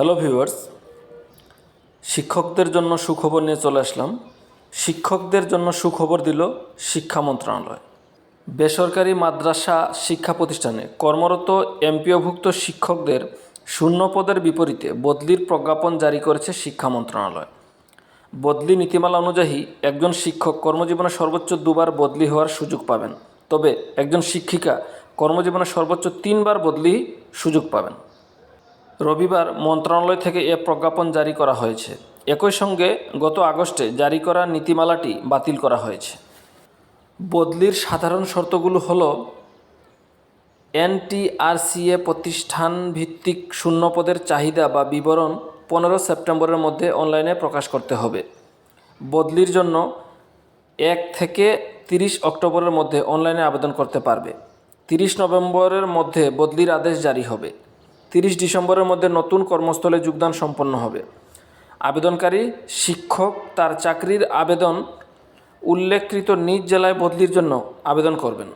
Hello viewers, শিক্ষকদের জন্য সুখবর নিয়ে চলে আসলাম। শিক্ষকদের জন্য সুখবর দিল শিক্ষা মন্ত্রণালয়। বেসরকারি মাদ্রাসা শিক্ষা প্রতিষ্ঠানে কর্মরত এমপিওভুক্ত শিক্ষকদের শূন্য পদের বিপরীতে বদলির প্রজ্ঞাপন জারি করেছে শিক্ষা মন্ত্রণালয়। বদলি নীতিমালা অনুযায়ী একজন শিক্ষক কর্মজীবনে সর্বোচ্চ দুবার বদলি হওয়ার সুযোগ পাবেন। তবে একজন শিক্ষিকা কর্মজীবনে সর্বোচ্চ তিনবার বদলি সুযোগ পাবেন। রবিবার মন্ত্রণালয় থেকে এ প্রজ্ঞাপন জারি করা হয়েছে। একই সঙ্গে গত আগস্টে জারি করা নীতিমালাটি বাতিল করা হয়েছে। বদলির সাধারণ শর্তগুলো হলো এনটিআরসিএ প্রতিষ্ঠান ভিত্তিক শূন্য পদের চাহিদা বা বিবরণ পনেরো সেপ্টেম্বরের মধ্যে অনলাইনে প্রকাশ করতে হবে। বদলির জন্য এক থেকে তিরিশ অক্টোবরের মধ্যে অনলাইনে আবেদন করতে পারবে। তিরিশ নভেম্বরের মধ্যে বদলির আদেশ জারি হবে। তিরিশ ডিসেম্বরের মধ্যে নতুন কর্মস্থলে যোগদান সম্পন্ন হবে। আবেদনকারী শিক্ষক তার চাকরির আবেদন উল্লেখকৃত নিজ জেলায় বদলির জন্য আবেদন করবেন।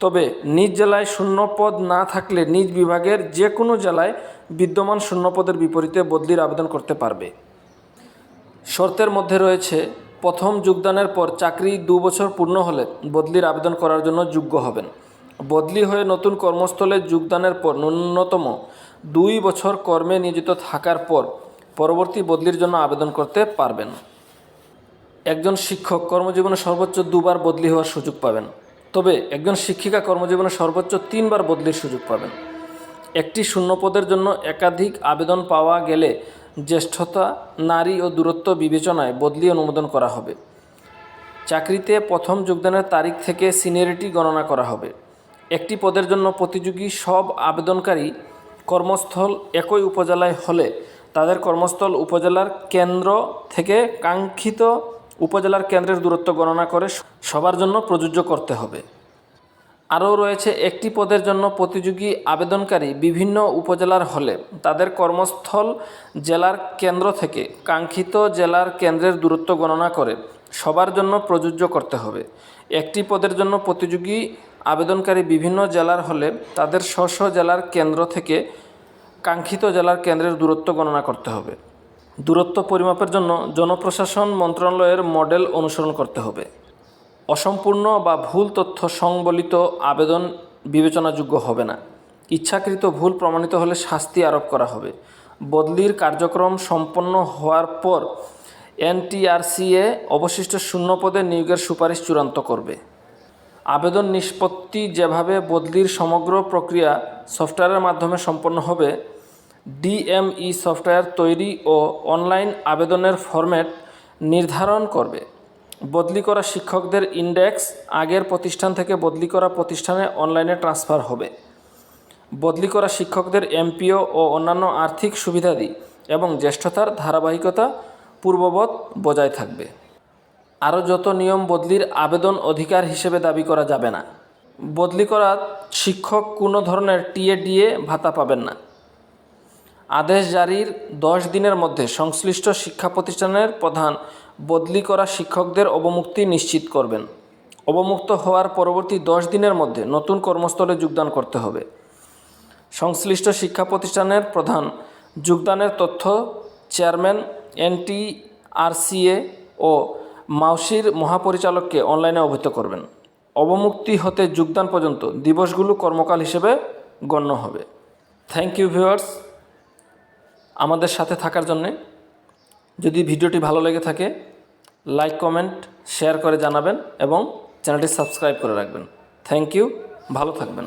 তবে নিজ জেলায় শূন্য পদ না থাকলে নিজ বিভাগের যে কোনো জেলায় বিদ্যমান শূন্য পদের বিপরীতে বদলির আবেদন করতে পারবে। শর্তের মধ্যে রয়েছে, প্রথম যোগদানের পর চাকরি দু বছর পূর্ণ হলে বদলির আবেদন করার জন্য যোগ্য হবেন। বদলি হয়ে নতুন কর্মস্থলে যোগদানের পর ন্যূনতম দুই বছর কর্মে নিয়োজিত থাকার পর পরবর্তী বদলির জন্য আবেদন করতে পারবেন। একজন শিক্ষক কর্মজীবনে সর্বোচ্চ দুবার বদলি হওয়ার সুযোগ পাবেন। তবে একজন শিক্ষিকা কর্মজীবনে সর্বোচ্চ তিনবার বদলির সুযোগ পাবেন। একটি শূন্য পদের জন্য একাধিক আবেদন পাওয়া গেলে জ্যেষ্ঠতা, নারী ও দূরত্ব বিবেচনায় বদলি অনুমোদন করা হবে। চাকরিতে প্রথম যোগদানের তারিখ থেকে সিনিয়রিটি গণনা করা হবে। একটি পদের জন্য প্রতিযোগী সব আবেদনকারী কর্মস্থল একই উপজেলায় হলে তাদের কর্মস্থল উপজেলার কেন্দ্র থেকে কাঙ্ক্ষিত উপজেলার কেন্দ্রের দূরত্ব গণনা করে সবার জন্য প্রযোজ্য করতে হবে। আরও রয়েছে, একটি পদের জন্য প্রতিযোগী আবেদনকারী বিভিন্ন উপজেলার হলে তাদের কর্মস্থল জেলার কেন্দ্র থেকে কাঙ্ক্ষিত জেলার কেন্দ্রের দূরত্ব গণনা করে সবার জন্য প্রযোজ্য করতে হবে। একটি পদের জন্য প্রতিযোগী আবেদনকারী বিভিন্ন জেলার হলে তাদের স্ব স্ব জেলার কেন্দ্র থেকে কাঙ্ক্ষিত জেলার কেন্দ্রের দূরত্ব গণনা করতে হবে। দূরত্ব পরিমাপের জন্য জনপ্রশাসন মন্ত্রণালয়ের মডেল অনুসরণ করতে হবে। অসম্পূর্ণ বা ভুল তথ্য সংবলিত আবেদন বিবেচনাযোগ্য হবে না। ইচ্ছাকৃত ভুল প্রমাণিত হলে শাস্তি আরোপ করা হবে। বদলির কার্যক্রম সম্পন্ন হওয়ার পর এনটিআরসিএ অবশিষ্ট শূন্য পদে নিয়োগের সুপারিশ চূড়ান্ত করবে। আবেদন নিষ্পত্তি যেভাবে বদলির সমগ্র প্রক্রিয়া সফটওয়্যারের মাধ্যমে সম্পন্ন হবে, ডিএমই সফটওয়্যার তৈরি ও অনলাইন আবেদনের ফরম্যাট নির্ধারণ করবে। বদলি করা শিক্ষকদের ইন্ডেক্স আগের প্রতিষ্ঠান থেকে বদলি করা প্রতিষ্ঠানে অনলাইনে ট্রান্সফার হবে। বদলি করা শিক্ষকদের এমপিও ও অন্যান্য আর্থিক সুবিধাদি এবং জ্যেষ্ঠতার ধারাবাহিকতা পূর্ববৎ বজায় থাকবে। আরও যত নিয়ম বদলির আবেদন অধিকার হিসেবে দাবি করা যাবে না। বদলি করা শিক্ষক কোনো ধরনের টিএ ডিএ ভাতা পাবেন না। আদেশ জারির দশ দিনের মধ্যে সংশ্লিষ্ট শিক্ষা প্রতিষ্ঠানের প্রধান বদলি করা শিক্ষকদের অবমুক্তি নিশ্চিত করবেন। অবমুক্ত হওয়ার পরবর্তী দশ দিনের মধ্যে নতুন কর্মস্থলে যোগদান করতে হবে। সংশ্লিষ্ট শিক্ষা প্রতিষ্ঠানের প্রধান যোগদানের তথ্য চেয়ারম্যান এনটিআরসিএ ও মাউসির মহাপরিচালককে অনলাইনে অবহিত করবেন। অবমুক্তি হতে যোগদান পর্যন্ত দিবসগুলো কর্মকাল হিসেবে গণ্য হবে। থ্যাংক ইউ ভিউয়ার্স আমাদের সাথে থাকার জন্যে যদি ভিডিওটি ভালো লেগে থাকে লাইক কমেন্ট শেয়ার করে জানাবেন এবং চ্যানেলটি সাবস্ক্রাইব করে রাখবেন। থ্যাংক ইউ ভালো থাকবেন।